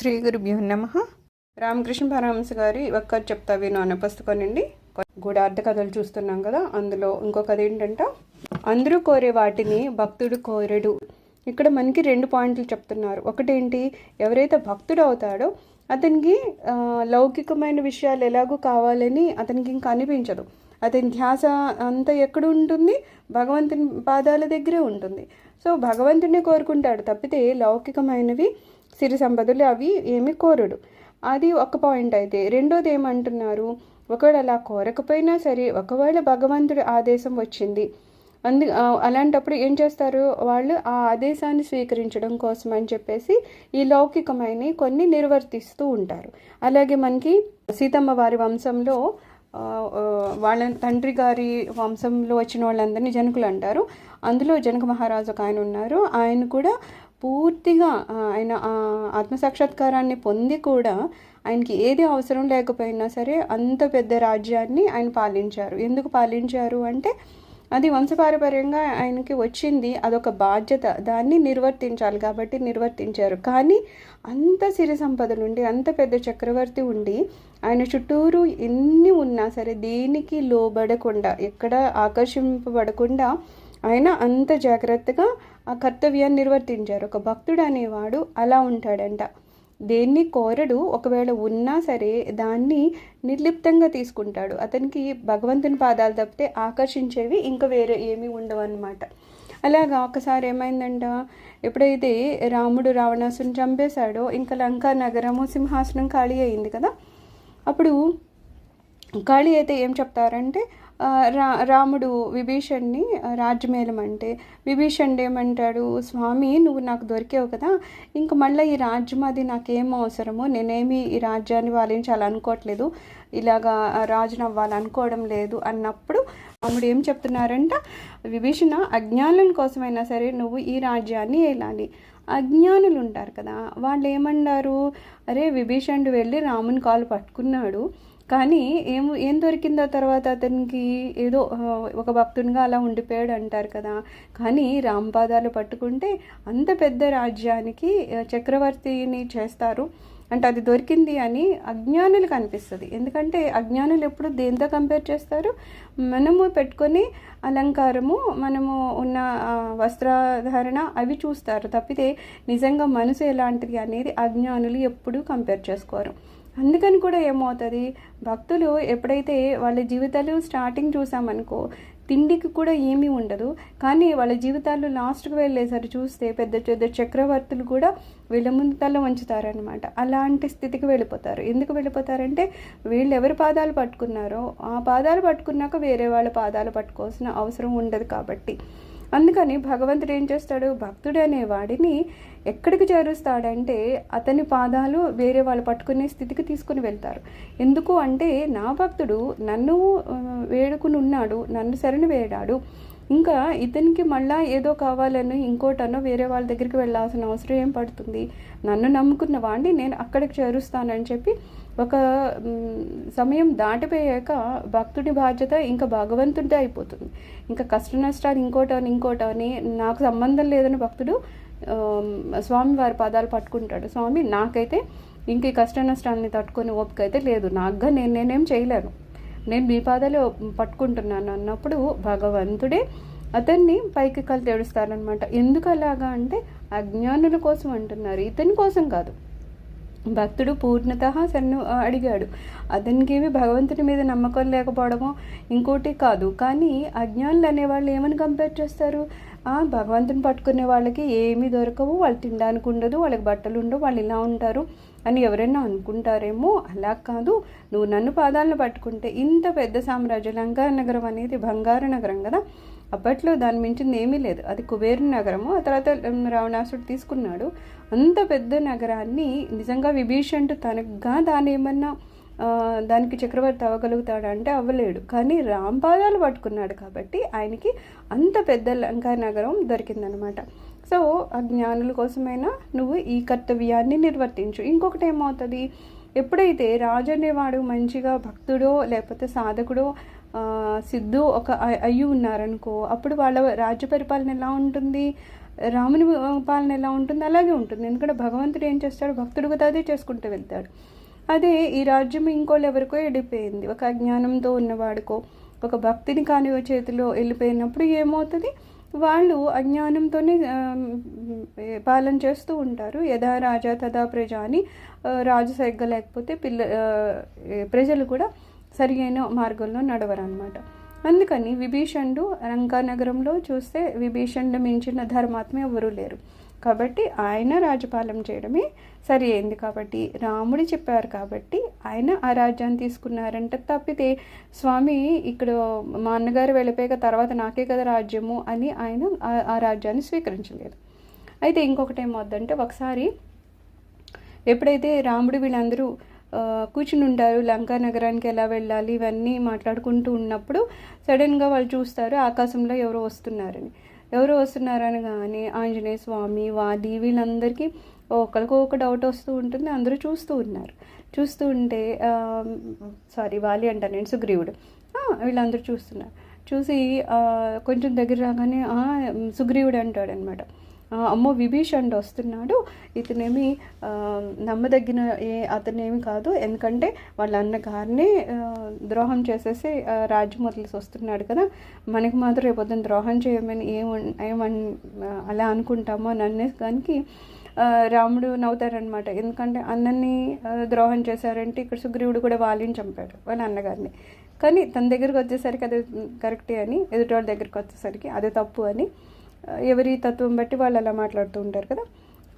శ్రీ గురుభ్యో నమ. రామకృష్ణ పరమహంస గారి ఒక్క చెప్తా విను అనే పుస్తకం నుండి గూఢార్థ కథలు చూస్తున్నాం కదా అందులో ఇంకో కథ ఏంటంట అందరూ కోరే వాటిని భక్తుడు కోరడు. ఇక్కడ మనకి రెండు పాయింట్లు చెప్తున్నారు. ఒకటేంటి ఎవరైతే భక్తుడు అవుతాడో అతనికి లౌకికమైన విషయాలు ఎలాగూ కావాలని అతనికి ఇంకా అనిపించదు. అతని ధ్యాస అంతా ఎక్కడ ఉంటుంది? భగవంతుని పాదాల దగ్గరే ఉంటుంది. సో భగవంతుడిని కోరుకుంటాడు తప్పితే లౌకికమైనవి సిరి సంపదలు అవి ఏమి కోరడు. అది ఒక పాయింట్ అయితే. రెండోది ఏమంటున్నారు? ఒకవేళ అలా కోరకపోయినా సరే ఒకవేళ భగవంతుడి ఆదేశం వచ్చింది అందు అలాంటప్పుడు ఏం చేస్తారు? వాళ్ళు ఆ ఆదేశాన్ని స్వీకరించడం కోసం అని చెప్పేసి ఈ లౌకికమైన కొన్ని నిర్వర్తిస్తూ ఉంటారు. అలాగే మనకి సీతమ్మ వారి వంశంలో వాళ్ళ తండ్రి గారి వంశంలో వచ్చిన వాళ్ళందరినీ జనకులు అంటారు. అందులో జనక మహారాజు ఒక ఆయన ఉన్నారు. ఆయన కూడా పూర్తిగా ఆయన ఆత్మసాక్షాత్కారాన్ని పొంది కూడా ఆయనకి ఏది అవసరం లేకపోయినా సరే అంత పెద్ద రాజ్యాన్ని ఆయన పాలించారు. ఎందుకు పాలించారు అంటే అది వంశపారపర్యంగా ఆయనకి వచ్చింది. అదొక బాధ్యత. దాన్ని నిర్వర్తించాలి కాబట్టి నిర్వర్తించారు. కానీ అంత సిరి సంపదలు ఉండి అంత పెద్ద చక్రవర్తి ఉండి ఆయన చుట్టూరు ఎన్ని ఉన్నా సరే దేనికి లోబడకుండా ఎక్కడ ఆకర్షింపబడకుండా ఆయన అంత జాగ్రత్తగా ఆ కర్తవ్యాన్ని నిర్వర్తించారు. ఒక భక్తుడు అనేవాడు అలా ఉంటాడంట. దేన్ని కోరడు ఒకవేళ ఉన్నా సరే దాన్ని నిర్లిప్తంగా తీసుకుంటాడు. అతనికి భగవంతుని పాదాలు తప్పితే ఆకర్షించేవి ఇంకా వేరే ఏమీ ఉండవు అన్నమాట. అలాగా ఒకసారి ఏమైందంట ఎప్పుడైతే రాముడు రావణాసుని చంపేశాడో ఇంకా లంకా నగరము సింహాసనం ఖాళీ అయింది కదా. అప్పుడు ఖాళీ అయితే ఏం చెప్తారంటే రా రాముడు విభీషణ్ణి ఆ, రాజ్యమేలం అంటే విభీషణుడు ఏమంటాడు స్వామి నువ్వు నాకు దొరికావు కదా ఇంక మళ్ళీ ఈ రాజ్యం అది నాకేం అవసరమో నేనేమి ఈ రాజ్యాన్ని పాలించాలనుకోవట్లేదు ఇలాగా రాజును అవ్వాలనుకోవడం లేదు అన్నప్పుడు రాముడు ఏం చెప్తున్నారంట విభీషణ అజ్ఞానుల కోసమైనా సరే నువ్వు ఈ రాజ్యాన్ని ఏలాలి. అజ్ఞానులు ఉంటారు కదా వాళ్ళు ఏమన్నారు అరే విభీషణుడు వెళ్ళి రాముని కాలు పట్టుకున్నాడు కానీ ఏం ఏం దొరికిందో తర్వాత అతనికి ఏదో ఒక భక్తునిగా అలా ఉండిపోయాడు అంటారు కదా. కానీ రాంపాదాలు పట్టుకుంటే అంత పెద్ద రాజ్యానికి చక్రవర్తిని చేస్తారు. అంటే అది దొరికింది అని అజ్ఞానులకు అనిపిస్తుంది ఎందుకంటే అజ్ఞానులు ఎప్పుడు దేంతో కంపేర్ చేస్తారు? మనము పెట్టుకొని అలంకారము మనము ఉన్న వస్త్రధారణ అవి చూస్తారు. తప్పితే నిజంగా మనసు ఎలాంటిది అనేది అజ్ఞానులు ఎప్పుడూ కంపేర్ చేసుకోరు. అందుకని కూడా ఏమవుతుంది? భక్తులు ఎప్పుడైతే వాళ్ళ జీవితాలు స్టార్టింగ్ చూసామనుకో తిండికి కూడా ఏమీ ఉండదు. కానీ వాళ్ళ జీవితాలు లాస్ట్కి వెళ్ళేసరి చూస్తే పెద్ద పెద్ద చక్రవర్తులు కూడా వీళ్ళ ముందు తల వంచుతారనమాట అలాంటి స్థితికి వెళ్ళిపోతారు. ఎందుకు వెళ్ళిపోతారంటే వీళ్ళు ఎవరి పాదాలు పట్టుకున్నారో ఆ పాదాలు పట్టుకున్నాక వేరే వాళ్ళ పాదాలు పట్టుకోవాల్సిన అవసరం ఉండదు కాబట్టి. అందుకని భగవంతుడు ఏం చేస్తాడు? భక్తుడు అనే వాడిని ఎక్కడికి చేరుస్తాడంటే అతని పాదాలు వేరే వాళ్ళు పట్టుకునే స్థితికి తీసుకుని వెళ్తారు. ఎందుకు అంటే నా భక్తుడు నన్ను వేడుకుని ఉన్నాడు నన్ను శరణి వేడాడు. ఇంకా ఇతనికి మళ్ళా ఏదో కావాలని ఇంకోటనో వేరే వాళ్ళ దగ్గరికి వెళ్ళాల్సిన అవసరం ఏం పడుతుంది? నన్ను నమ్ముకున్న వాడిని నేను అక్కడికి చేరుస్తానని చెప్పి ఒక సమయం దాటిపోయాక భక్తుడి బాధ్యత ఇంకా భగవంతుడిదే అయిపోతుంది. ఇంకా కష్ట నష్టాలు ఇంకోటని ఇంకోటని నాకు సంబంధం లేదని భక్తుడు స్వామి వారి పాదాలు పట్టుకుంటాడు. స్వామి నాకైతే ఇంక ఈ కష్ట నష్టాలని తట్టుకొని ఓపిక అయితే లేదు. నాకుగా నేను నేనేం చేయలేను. నేను మీ పాదాలు పట్టుకుంటున్నాను అన్నప్పుడు భగవంతుడే అతన్ని పైకి కలు తెడుస్తారనమాట ఎందుకు అలాగా అంటే అజ్ఞానుల కోసం అంటున్నారు. ఇతని కోసం కాదు. భక్తుడు పూర్ణత శరణు అడిగాడు. అతనికి ఏమి భగవంతుని మీద నమ్మకం లేకపోవడమో ఇంకోటి కాదు. కానీ అజ్ఞానులు అనేవాళ్ళు ఏమని కంపేర్ చేస్తారు? భగవంతుని పట్టుకునే వాళ్ళకి ఏమీ దొరకవు వాళ్ళు తినడానికి ఉండదు వాళ్ళకి బట్టలు ఉండవు వాళ్ళు ఇలా ఉంటారు అని ఎవరైనా అనుకుంటారేమో అలా కాదు. నువ్వు నన్ను పాదాలను పట్టుకుంటే ఇంత పెద్ద సామ్రాజ్యం లంకా నగరం అనేది బంగారు నగరం కదా. అప్పట్లో దాని మించింది ఏమీ లేదు. అది కుబేరు నగరము. ఆ తర్వాత రావణాసుడు తీసుకున్నాడు. అంత పెద్ద నగరాన్ని నిజంగా విభీషణుడు తనగా దాని ఏమన్నా దానికి చక్రవర్తి అవ్వగలుగుతాడు అంటే అవ్వలేడు. కానీ రాంపాదాలు పట్టుకున్నాడు కాబట్టి ఆయనకి అంత పెద్ద లంకా నగరం దొరికిందనమాట. సో ఆ జ్ఞానుల కోసమైనా నువ్వు ఈ కర్తవ్యాన్ని నిర్వర్తించు. ఇంకొకటి ఏమవుతుంది? ఎప్పుడైతే రాజు అనేవాడు మంచిగా భక్తుడో లేకపోతే సాధకుడో సిద్ధు ఒక అయ్యి ఉన్నారనుకో అప్పుడు వాళ్ళ రాజ్య పరిపాలన ఎలా ఉంటుంది? రాముని పాలన ఎలా ఉంటుంది? అలాగే ఉంటుంది. ఎందుకంటే భగవంతుడు ఏం చేస్తాడు? భక్తుడు కూడా అదే చేసుకుంటూ వెళ్తాడు. అదే ఈ రాజ్యం ఇంకోళ్ళెవరికో వెళ్ళిపోయింది ఒక అజ్ఞానంతో ఉన్నవాడికో ఒక భక్తిని కాని చేతిలో వెళ్ళిపోయినప్పుడు ఏమవుతుంది? వాళ్ళు అజ్ఞానంతోనే పాలన చేస్తూ ఉంటారు. యథా రాజా తథా ప్రజ అని రాజు సరిగ్గా లేకపోతే పిల్ల ప్రజలు కూడా సరి అయిన మార్గంలో నడవరు అనమాట అందుకని విభీషణుడు లంకానగరంలో చూస్తే విభీషణుడు మించిన ధర్మాత్మ ఎవరూ లేరు. కాబట్టి ఆయన రాజపాలన చేయడమే సరి అయింది కాబట్టి రాముడు చెప్పారు కాబట్టి ఆయన ఆ రాజ్యాన్ని తీసుకున్నారంటే తప్పితే స్వామి ఇక్కడ మా అన్నగారు వెళ్ళిపోయాక తర్వాత నాకే కదా రాజ్యము అని ఆయన ఆ- ఆ రాజ్యాన్ని స్వీకరించలేదు. అయితే ఇంకొకటి ఏమవుద్దంటే ఒకసారి ఎప్పుడైతే రాముడు వీళ్ళందరూ కూర్చుని ఉంటారు లంకా నగరానికి ఎలా వెళ్ళాలి ఇవన్నీ మాట్లాడుకుంటూ ఉన్నప్పుడు సడన్గా వాళ్ళు చూస్తారు ఆకాశంలో ఎవరో వస్తున్నారని. ఎవరు వస్తున్నారని కానీ ఆంజనేయ స్వామి వాలి వీళ్ళందరికీ ఒకరికి ఒక డౌట్ వస్తూ ఉంటుంది. అందరూ చూస్తూ ఉన్నారు. చూస్తూ ఉంటే సారీ వాలి అంటాను నేను సుగ్రీవుడు. వీళ్ళందరూ చూస్తున్నారు. చూసి కొంచెం దగ్గర రాగానే సుగ్రీవుడు అంటాడు అనమాట అమ్మో విభీషణుడు వస్తున్నాడు. ఇతనేమి నమ్మదగిన ఏ అతనేమి కాదు. ఎందుకంటే వాళ్ళ అన్నగారిని ద్రోహం చేసేసి రాజ్యం వదిలేసి వస్తున్నాడు కదా. మనకి మాత్రం రేపొద్దున ద్రోహం చేయమని ఏమన్ ఏమన్ అలా అనుకుంటామో అని అనేసి దానికి రాముడు నవ్వుతారనమాట ఎందుకంటే అన్నని ద్రోహం చేశారంటే ఇక్కడ సుగ్రీవుడు కూడా వాళ్ళని చంపాడు వాళ్ళ అన్నగారిని. కానీ తన దగ్గరికి వచ్చేసరికి అది కరెక్టే అని ఎదుటి దగ్గరికి వచ్చేసరికి అది తప్పు అని ఎవరి తత్వం బట్టి వాళ్ళు అలా మాట్లాడుతూ ఉంటారు కదా.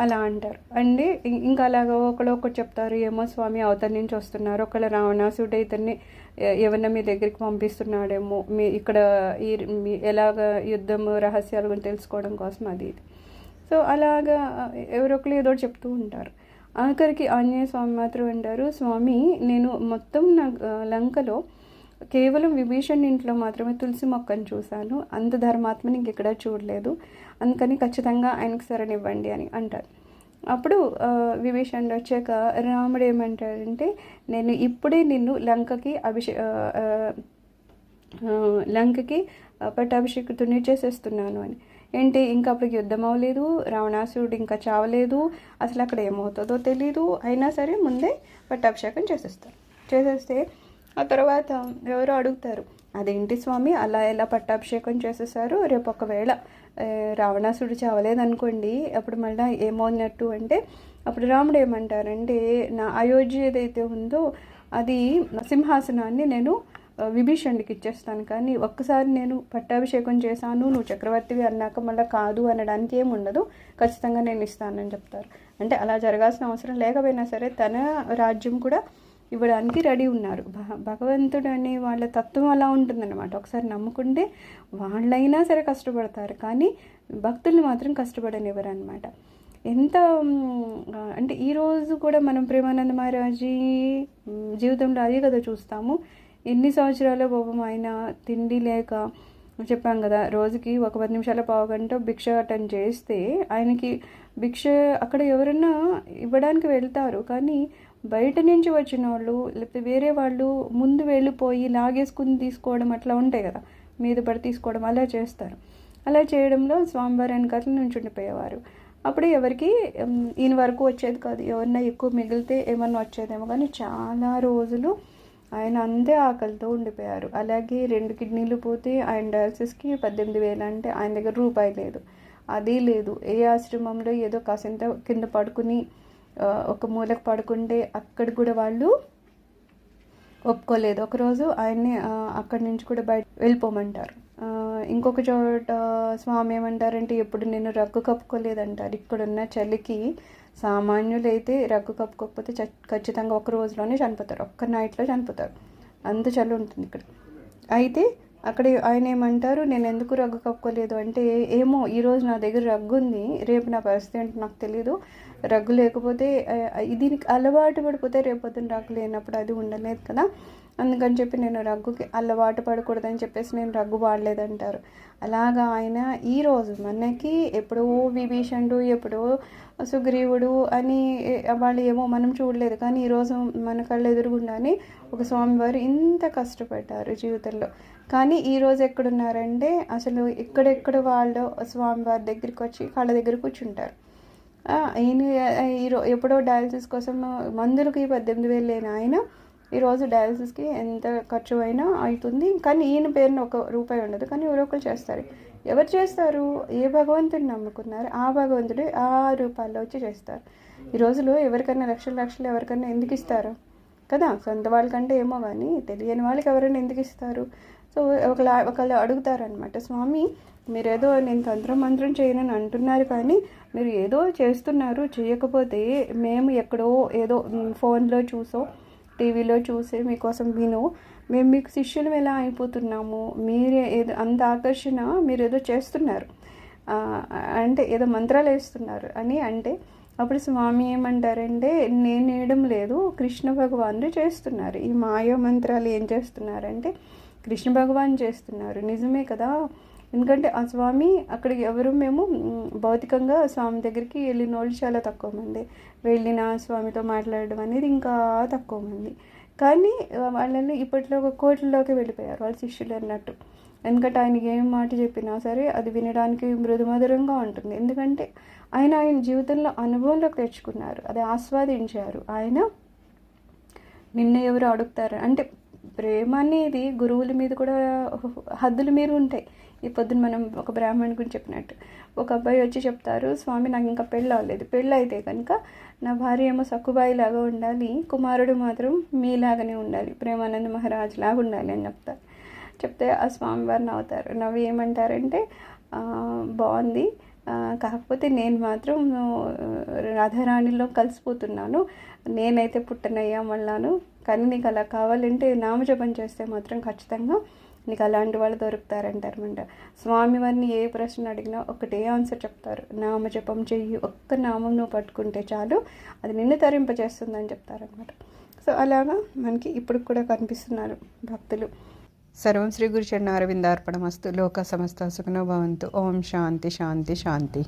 అలా అంటారు. అండి ఇం- ఇంకా అలాగ ఒకళ్ళు ఒకటి చెప్తారు ఏమో స్వామి అవతల నుంచి వస్తున్నారు. ఒకళ్ళ రావణాసుడు ఇతన్ని ఏమన్నా మీ దగ్గరికి పంపిస్తున్నాడేమో. మీ ఇక్కడ ఈ మీ ఎలాగ యుద్ధం రహస్యాల గురించి తెలుసుకోవడం కోసం అది ఇది. సో అలాగా ఎవరొకరు ఏదో ఒకటి చెప్తూ ఉంటారు. ఆఖరికి ఆంజనేయ స్వామి మాత్రం అంటారు స్వామి నేను మొత్తం నా లంకలో కేవలం విభీషణ్ ఇంట్లో మాత్రమే తులసి మొక్కను చూశాను. అంత ధర్మాత్మని ఇంకెక్కడా చూడలేదు. అందుకని ఖచ్చితంగా ఆయనకు శరణివ్వండి అని అంటారు. అప్పుడు విభీషణుడు వచ్చాక రాముడు ఏమంటాడంటే నేను ఇప్పుడే నిన్ను లంకకి అభిషే లంకకి ఆ, పట్టాభిషేకుతుని చేసేస్తున్నాను అని. ఏంటి? ఇంకా అప్పటికి యుద్ధం అవ్వలేదు. రావణాసురుడు ఇంకా చావలేదు. అసలు అక్కడ ఏమవుతుందో తెలీదు. అయినా సరే ముందే పట్టాభిషేకం చేసేస్తారు. చేసేస్తే ఆ తర్వాత ఎవరో అడుగుతారు అదేంటి స్వామి? అలా ఎలా పట్టాభిషేకం చేసేసారు? రేపు ఒకవేళ రావణాసుడు చావలేదనుకోండి అప్పుడు మళ్ళీ ఏమోనట్టు అంటే అప్పుడు రాముడు ఏమంటారంటే నా అయోధ్య ఏదైతే ఉందో అది సింహాసనాన్ని నేను విభీషణుడికి ఇచ్చేస్తాను. కానీ ఒక్కసారి నేను పట్టాభిషేకం చేశాను నువ్వు చక్రవర్తివి అన్నాక మళ్ళీ కాదు అనడానికి ఏమి ఉండదు. ఖచ్చితంగా నేను ఇస్తానని చెప్తారు. అంటే అలా జరగాల్సిన అవసరం లేకపోయినా సరే తన రాజ్యం కూడా ఇవ్వడానికి రెడీ ఉన్నారు. భ- భగవంతుడు అనే వాళ్ళ తత్వం అలా ఉంటుందన్నమాట. ఒకసారి నమ్ముకుంటే వాళ్ళైనా సరే కష్టపడతారు. కానీ భక్తుల్ని మాత్రం కష్టపడనివ్వరు అనమాట ఎంత అంటే ఈరోజు కూడా మనం ప్రేమానంద మహారాజీ జీవితంలో అదే కదా చూస్తాము. ఎన్ని సంవత్సరాల పాపం ఆయన తిండి లేక చెప్పాం కదా రోజుకి ఒక పది నిమిషాల పావు గంట అటెండ్ చేస్తే ఆయనకి భిక్ష అక్కడ ఎవరన్నా ఇవ్వడానికి వెళ్తారు. కానీ బయట నుంచి వచ్చిన వాళ్ళు లేకపోతే వేరే వాళ్ళు ముందు వెళ్ళిపోయి లాగేసుకుని తీసుకోవడం అట్లా ఉంటాయి కదా. మీద పడి తీసుకోవడం అలా చేస్తారు. అలా చేయడంలో స్వామివారి వెనకాల నుంచి ఉండిపోయేవారు. అప్పుడు ఎవరికి ఈయన వరకు వచ్చేది కాదు. ఎవరన్నా ఎక్కువ మిగిలితే ఏమన్నా వచ్చేదేమో కానీ చాలా రోజులు ఆయన అంతే ఆకలితో ఉండిపోయారు. అలాగే రెండు కిడ్నీలు పోతే ఆయన డయాలసిస్కి పద్దెనిమిది వేలు అంటే ఆయన దగ్గర రూపాయి లేదు. అది లేదు. ఏ ఆశ్రమంలో ఏదో కాసింత కింద పడుకుని ఒక మూలకు పడుకుంటే అక్కడ కూడా వాళ్ళు ఒప్పుకోలేదు. ఒకరోజు ఆయన్ని అక్కడి నుంచి కూడా బయట వెళ్ళిపోమంటారు. ఇంకొక చోట స్వామి ఏమంటారంటే ఎప్పుడు నేను రగ్గు కప్పుకోలేదంటారు. ఇక్కడున్న చలికి సామాన్యులైతే రగ్గు కప్పుకోకపోతే ఖచ్చితంగా ఒక రోజులోనే చనిపోతారు. ఒక్క నైట్లో చనిపోతారు. అంత చలి ఉంటుంది ఇక్కడ. అయితే అక్కడ ఆయన ఏమంటారు నేను ఎందుకు రగ్గు కప్పుకోలేదు? అంటే ఏమో ఈరోజు నా దగ్గర రగ్గు ఉంది రేపు నా పరిస్థితి ఏంటో నాకు తెలియదు రగ్గు లేకపోతే దీనికి అలవాటు పడిపోతే రేపొద్దున రగ్గు లేనప్పుడు అది ఉండలేదు కదా. అందుకని చెప్పి నేను రగ్గుకి అలవాటు పడకూడదని చెప్పేసి నేను రగ్గు వాడలేదంటారు. అలాగా ఆయన ఈరోజు మనకి ఎప్పుడో విభీషణుడు ఎప్పుడో సుగ్రీవుడు అని వాళ్ళు ఏమో మనం చూడలేదు. కానీ ఈరోజు మన కళ్ళు ఎదురుగుండానే ఒక స్వామివారు ఇంత కష్టపడ్డారు జీవితంలో. కానీ ఈరోజు ఎక్కడున్నారంటే అసలు ఎక్కడెక్కడ వాళ్ళు స్వామివారి దగ్గరికి వచ్చి వాళ్ళ దగ్గర కూర్చుంటారు. ఈయన ఈరో ఎప్పుడో డయాలసిస్ కోసం మందులకి పద్దెనిమిది వేలు లేని ఆయన ఈరోజు డయాలసిస్కి ఎంత ఖర్చు అయినా అవుతుంది. కానీ ఈయన పేరున ఒక రూపాయి ఉండదు. కానీ ఎవరో ఒకరు చేస్తారు. ఎవరు చేస్తారు? ఏ భగవంతుడిని నమ్ముకున్నారు? ఆ భగవంతుడు ఆ రూపాల్లో వచ్చి చేస్తారు. ఈ రోజులో ఎవరికైనా లక్షల లక్షలు ఎవరికైనా ఎందుకు ఇస్తారు? కదా? సొంత వాళ్ళకంటే ఏమో కానీ తెలియని వాళ్ళకి ఎవరైనా ఎందుకు ఇస్తారు? సో ఒకలా ఒకళ్ళు అడుగుతారనమాట స్వామి మీరేదో నేను తంత్రం మంత్రం చేయనని అంటున్నారు కానీ మీరు ఏదో చేస్తున్నారు చేయకపోతే మేము ఎక్కడో ఏదో ఫోన్లో చూసో టీవీలో చూసి మీకోసం విను మేము మీకు శిష్యులు ఎలా అయిపోతున్నాము? మీరే ఏదో అంత ఆకర్షణ మీరు ఏదో చేస్తున్నారు. అంటే ఏదో మంత్రాలు వేస్తున్నారు అని అంటే అప్పుడు స్వామి ఏమంటారంటే నేను వేయడం లేదు కృష్ణ భగవానుడు చేస్తున్నారు. ఈ మాయా మంత్రాలు ఏం చేస్తున్నారంటే కృష్ణ భగవాన్ చేస్తున్నారు. నిజమే కదా? ఎందుకంటే ఆ స్వామి అక్కడికి ఎవరు మేము భౌతికంగా స్వామి దగ్గరికి వెళ్ళిన వాళ్ళు చాలా తక్కువ మంది. వెళ్ళిన స్వామితో మాట్లాడడం అనేది ఇంకా తక్కువ మంది. కానీ వాళ్ళని ఇప్పట్లో ఒక కోట్లలోకి వెళ్ళిపోయారు వాళ్ళ శిష్యులు అన్నట్టు. ఎందుకంటే ఆయనకి ఏం మాట చెప్పినా సరే అది వినడానికి మృదుమధురంగా ఉంటుంది. ఎందుకంటే ఆయన ఆయన జీవితంలో అనుభవంలోకి తెచ్చుకున్నారు. అది ఆస్వాదించారు. ఆయన నిన్న ఎవరు అడుగుతారు? అంటే ప్రేమ అనేది గురువుల మీద కూడా హద్దులు మీరు ఉంటాయి. ఈ పొద్దున మనం ఒక బ్రాహ్మణుడి గురించి చెప్పినట్టు. ఒక అబ్బాయి వచ్చి చెప్తారు స్వామి నాకు ఇంకా పెళ్ళి అవ్వలేదు. పెళ్ళి అయితే కనుక నా భార్య ఏమో సక్కుబాయి లాగా ఉండాలి. కుమారుడు మాత్రం మీలాగానే ఉండాలి. ప్రేమానంద మహారాజ్ లాగా ఉండాలి అని చెప్తారు. చెప్తే ఆ స్వామివారు నవ్వుతారు. నవ్వి ఏమంటారంటే బాగుంది. కాకపోతే నేను మాత్రం రాధారాణిలో కలిసిపోతున్నాను. నేనైతే పుట్టనయ్యా మళ్ళాను కానీ నీకు అలా కావాలంటే నామజపం చేస్తే మాత్రం ఖచ్చితంగా నీకు అలాంటి వాళ్ళు దొరుకుతారంటారనమాట స్వామివారిని ఏ ప్రశ్న అడిగినా ఒకటే ఆన్సర్ చెప్తారు. నామ జపం చెయ్యి ఒక్క నామం నువ్వు పట్టుకుంటే చాలు అది నిన్ను తరింపజేస్తుందని చెప్తారనమాట సో అలాగా మనకి ఇప్పుడు కూడా కనిపిస్తున్నారు భక్తులు. సర్వం శ్రీ గురు చరణ అరవిందార్పణమస్తు లోక సమస్త సుఖనో భవంతు. ఓం శాంతి శాంతి శాంతి.